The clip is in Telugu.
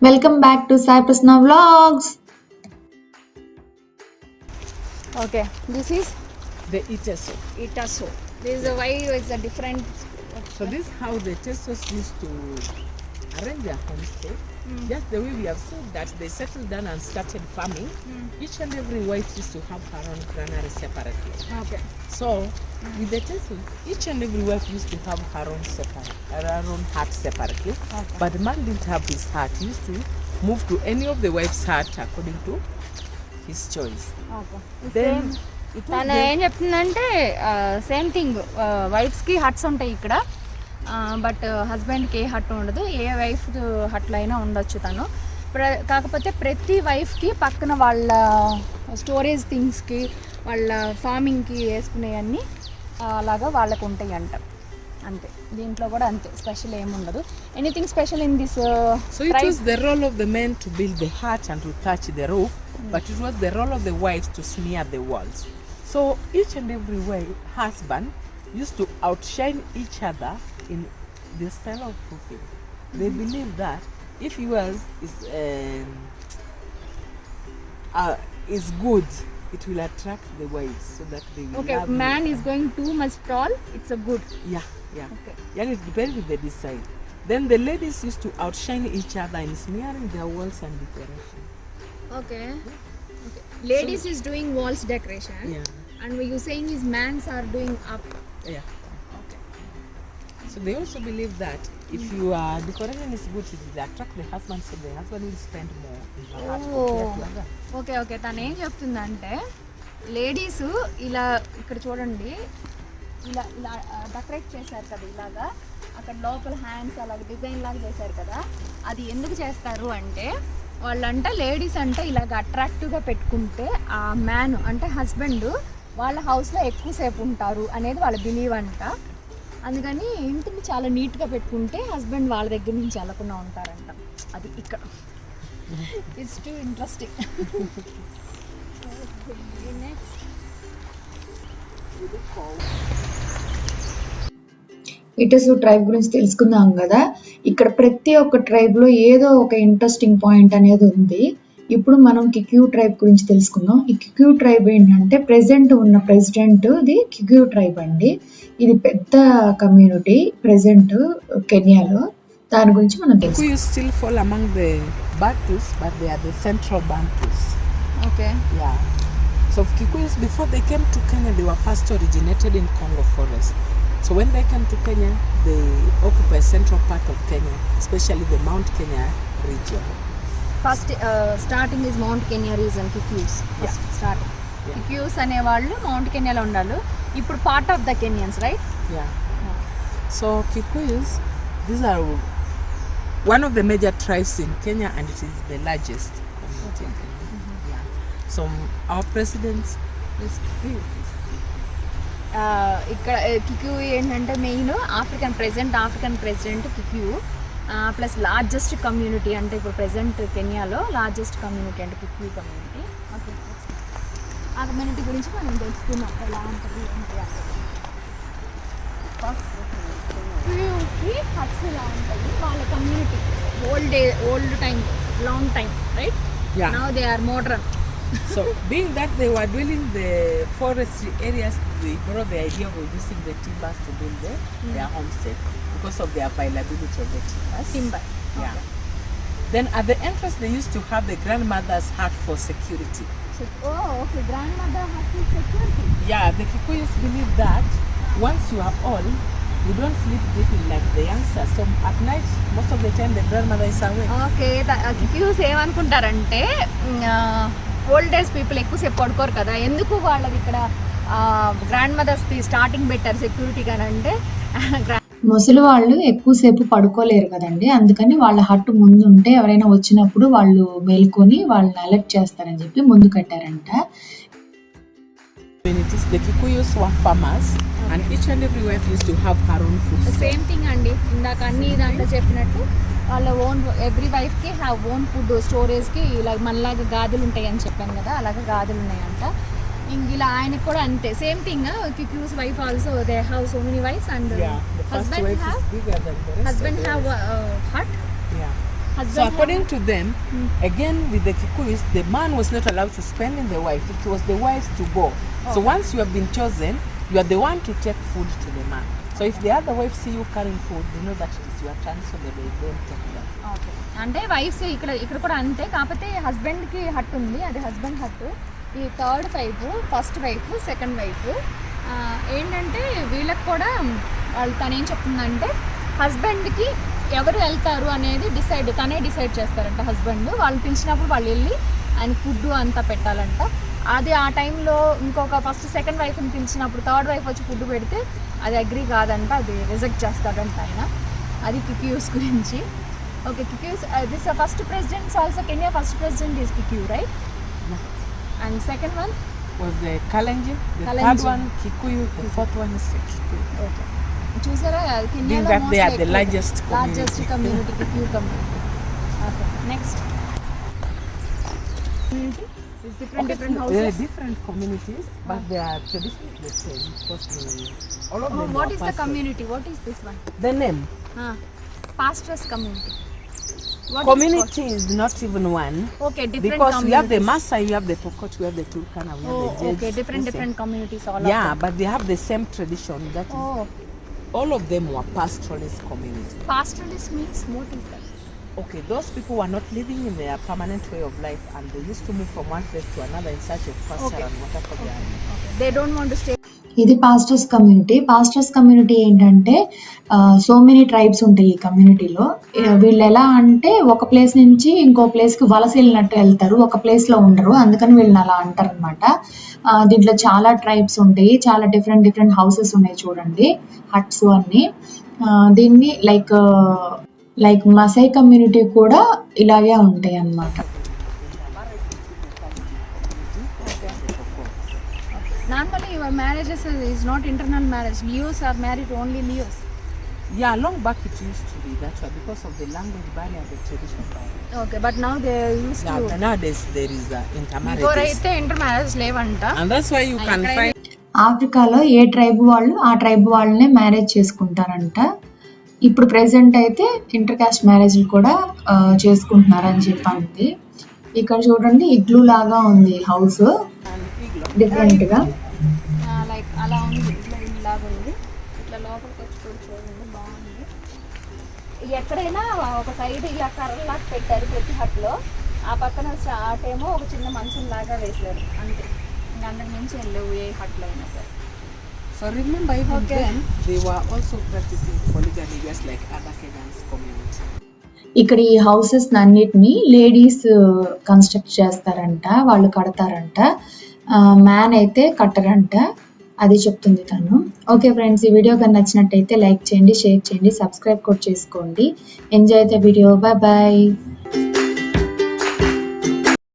Welcome back to Sai Prashna vlogs Okay, this is the iteso. itaso. This is why it's a different. So this is how the Tesos used to arrange their homestead. Just the way we have said that they settled down and started farming. Each and every wife used to have her own granary separately. Okay. So with the Tesos, each and every wife used to have her own separate, her own hut separately. Okay. But the man didn't have his hut. He used to move to any of the wife's hut according to his choice. Okay. Then Same. it was తను the- ఏం చెప్తుందంటే సేమ్ థింగ్ వైఫ్స్కి హట్స్ ఉంటాయి ఇక్కడ బట్ హస్బెండ్కి ఏ హట్టు ఉండదు. ఏ వైఫ్ హట్లు అయినా ఉండొచ్చు తను. ప్ర కాకపోతే ప్రతి వైఫ్కి పక్కన వాళ్ళ స్టోరేజ్ థింగ్స్కి వాళ్ళ ఫార్మింగ్కి వేసుకునేవన్నీ అలాగా వాళ్ళకు ఉంటాయి అంట అంతే. దీంట్లో కూడా అంతే. స్పెషల్ ఏమి ఉండదు. Anything special in this so it is the role of the men to build the arch and to touch the roof but it was the role of the wife to smear the walls so each and every wife husband used to outshine each other in the style of fulfilling. They believe that if yours is um, uh, is good, it will attract the wives so that they will okay man is going too much tall it's a good. Yeah yeah. Okay. Yeah it depends if the design. Then the ladies used to outshine each other in smearing their walls and decoration. Okay, okay. ladies so, is doing walls decoration yeah. and what you're saying is mans are doing up. Yeah. So they also believe that if your decoration is good, it will attract the husband, so the husband will spend more in the house compared to other. Okay okay తను ఏం చెప్తుందంటే లేడీస్ ఇలా ఇక్కడ చూడండి ఇలా ఇలా డెకరేట్ చేశారు కదా ఇలాగా. అక్కడ లోపల హ్యాండ్స్ అలాగ డిజైన్ లాగా చేశారు కదా. అది ఎందుకు చేస్తారు అంటే వాళ్ళంట లేడీస్ అంటే ఇలాగ అట్రాక్టివ్గా పెట్టుకుంటే ఆ మ్యాన్ అంటే హస్బెండ్ వాళ్ళ హౌస్లో ఎక్కువసేపు ఉంటారు అనేది వాళ్ళ బిలీవ్ అంట. అందుకని ఇంటిని చాలా నీట్గా పెట్టుకుంటే హస్బెండ్ వాళ్ళ దగ్గర నుంచి వెళ్ళకుండా ఉంటారంట. అది ఇక్కడ. It's too interesting next its tribe గురించి తెలుసుకుందాం కదా. ఇక్కడ ప్రతి ఒక్క ట్రైబ్లో ఏదో ఒక ఇంట్రెస్టింగ్ పాయింట్ అనేది ఉంది. ఇప్పుడు మనం కిక్యూ ట్రైబ్ గురించి తెలుసుకుందాం ఈ కిక్యూ ట్రైబ్ ఏంటంటే ప్రెసెంట్ ఉన్న ప్రెసిడెంట్ ఇది కిక్యూ ట్రైబ్ అండి ఇది పెద్ద కమ్యూనిటీ ప్రెసెంట్ కెన్యాలో దాని గురించి మనం తెలుసు Kikuyu still fall among the Bantus, but they are the central Bantus. Okay Yeah. So Kikuyus, before they came to Kenya, they were first originated in Congo Forest. So when they came to Kenya, they occupy central part of Kenya, especially the Mount Kenya region. First starting is Mount Kenya region Kikuyus starting cues అనే వాళ్ళు మౌంట్ కెన్యాలో ఉండాలి. ఇప్పుడు part of the Kenyans right so cues this are one of the major tribes in Kenya and it is the largest so our presidents ఇక్కడ కిక్యూ ఏంటంటే main African president African president Kikuyu plus largest community అంటే ఇప్పుడు ప్రెసెంట్ కెన్యాలో లార్జెస్ట్ కమ్యూనిటీ అంటే కిక్యూ కమ్యూనిటీ ఓకే ఆ కమ్యూనిటీ గురించి మనం తెలుసుకున్నాం ఎలా ఉంటుంది ఏంటి హట్స్ ఎలా ఉంటాయి వాళ్ళ community old old time long time right. Now they are modern So, being that they were dwelling the forestry areas, they brought the idea of using the timbers to build their, their homestead because of the availability of the timbers. Timber Yeah. Then at the entrance, they used to have the grandmother's hut for security. Oh okay grandmother hut security Yeah, the Kikuyus believe that once you are old, you don't sleep deeply like the youngsters. So at night, most of the time, the grandmother is awake. Okay Kikuyus ఏమనుకుంటారంటే ఓల్డ్ ఏజ్ పీపుల్ ఎక్కువసేపు పడుకోరు కదా. ఎందుకు వాళ్ళది ఇక్కడ గ్రాండ్ మదర్స్ది స్టార్టింగ్ పెట్టారు సెక్యూరిటీ కానీ అంటే ముసలి వాళ్ళు ఎక్కువసేపు పడుకోలేరు కదండి. అందుకని వాళ్ళ హట్టు ముందు ఉంటే ఎవరైనా వచ్చినప్పుడు వాళ్ళు మేల్కొని వాళ్ళని అలర్ట్ చేస్తారని చెప్పి ముందు కట్టారంట. Communities, the Kikuyus were farmers, and each and every wife used to have her own food. అండి ఇందాక అన్ని దాంట్లో చెప్పినట్టు వాళ్ళ ఓన్ ఎవ్రీ వైఫ్కి హ్యావ్ ఓన్ ఫుడ్ స్టోరేజ్కి ఇలా మనలాగా గాజులు ఉంటాయి అని చెప్పాను కదా అలాగే గాజులు ఉన్నాయంట ఇంక ఇలా ఆయనకి కూడా అంతే same thing Kikuyus wife also they have so many wives and husband wife have. Husband have wives. Hut Yeah. So Husband- according to them, again with the Kikuyus, the man was not allowed to spend in the wife. It was the wives to go. So once you have been chosen, you are the one to take food to the man. So if the other wife see you carrying food, they know that it is your turn, so they will don't take that. Okay అంటే వైఫ్స్ ఇక్కడ ఇక్కడ కూడా అంతే కాకపోతే హస్బెండ్కి హట్ ఉంది అది హస్బెండ్ హట్ ఈ third wife first wife second wife ఏంటంటే వీళ్ళకి కూడా వాళ్ళు తను చెప్తుందంటే హస్బెండ్కి ఎవరు వెళ్తారు అనేది డిసైడ్ తనే డిసైడ్ చేస్తారంట హస్బెండ్. వాళ్ళు పిలిచినప్పుడు వాళ్ళు వెళ్ళి ఆయన ఫుడ్ అంతా పెట్టాలంట. అది ఆ టైంలో ఇంకొక ఫస్ట్ సెకండ్ వైఫ్ని పిలిచినప్పుడు థర్డ్ వైఫ్ వచ్చి ఫుడ్ పెడితే అది అగ్రి కాదంట అది రిజెక్ట్ చేస్తాడంట ఆయన. అది కిక్యూస్ గురించి. Okay Kikuyus this first presidents also Kenya first president is Kikuyu right and second one Was the Kalenjin, the Kalenjin. third one Kikuyu, the fourth one is the Kikuyu. Okay చూసారా కెన్యాలో that they are the largest largest community. Community Kikuyu community okay next different different There are houses different communities, but they are traditionally the same because they, all of them what are is the pastoral. Community what is this one The name pastors community community is not even one okay different because we have the communities Maasai, we have the Pokot, we have the Turkana, we have the Jeds. Okay different the same. Different communities all Yeah, but they have the same tradition. That is, oh all of them were pastoralist community. pastoralist means what is that Okay, those people were not living in their permanent way of life, and they used to move from one place to another in search of pasture Okay. and water for their animals. okay they don't want to stay ఇది పాస్టర్స్ కమ్యూనిటీ పాస్టర్స్ కమ్యూనిటీ ఏంటంటే సో మెనీ ట్రైబ్స్ ఉంటాయి ఈ కమ్యూనిటీలో వీళ్ళు ఎలా అంటే ఒక ప్లేస్ నుంచి ఇంకో ప్లేస్కి వలస వెళ్ళినట్టు వెళ్తారు. ఒక ప్లేస్లో ఉండరు. అందుకని వీళ్ళని అలా అంటారు అనమాట దీంట్లో చాలా ట్రైబ్స్ ఉంటాయి. చాలా డిఫరెంట్ డిఫరెంట్ హౌసెస్ ఉన్నాయి చూడండి. హట్స్ అన్ని. దీన్ని లైక్ లైక్ మసై కమ్యూనిటీ కూడా ఇలాగే ఉంటాయి అన్నమాట normally your marriages is is not internal marriage leos are married only leos Yeah, long back it used to be that way because of the language barrier and the tradition barrier. okay but now they used Yeah, to nowadays there is uh, before intermarriages. అయితే ఇంటర్ మ్యారేజ్ లేవంట And that's why you can find ఆఫ్రికాలో ఏ ట్రైబ్ వాళ్ళు ఆ ట్రైబ్ వాళ్ళనే మ్యారేజ్ చేసుకుంటారంట ఇప్పుడు ప్రెసెంట్ అయితే ఇంటర్ కాస్ట్ మ్యారేజ్ కూడా చేసుకుంటున్నారని చెప్పండి ఇక్కడ చూడండి ఇగ్లూ లాగా ఉంది హౌస్ డిఫరెంట్గా లైక్ అలా ఉంది. ఇట్లా ఇలాగా ఉంది. ఇట్లా లోపలికి వచ్చి కూడా చూడండి బాగుంది ఎక్కడైనా ఒక సైడ్ ఇలా కర్రలాగా పెట్టారు ప్రతి హట్లో. ఆ పక్కన స్టార్ట్ ఏమో ఒక చిన్న మంచం లాగా వేశారు. అంతే. ఇంకా అంతకు మించి ఏం లేవు ఏ హట్లో అయినా సరే. So remember, even Okay. then, they were also practicing polygamy just like other Kenyans community. ఇక్కడ ఈ హౌసెస్ అన్నిటిని లేడీస్ కన్స్ట్రక్ట్ చేస్తారంట వాళ్ళు కడతారంట. మ్యాన్ అయితే కట్టరంట. అది చెప్తుంది తను. ఓకే ఫ్రెండ్స్ ఈ వీడియో కానీ నచ్చినట్టయితే లైక్ చేయండి షేర్ చేయండి సబ్స్క్రైబ్ కూడా చేసుకోండి. Enjoy the video bye bye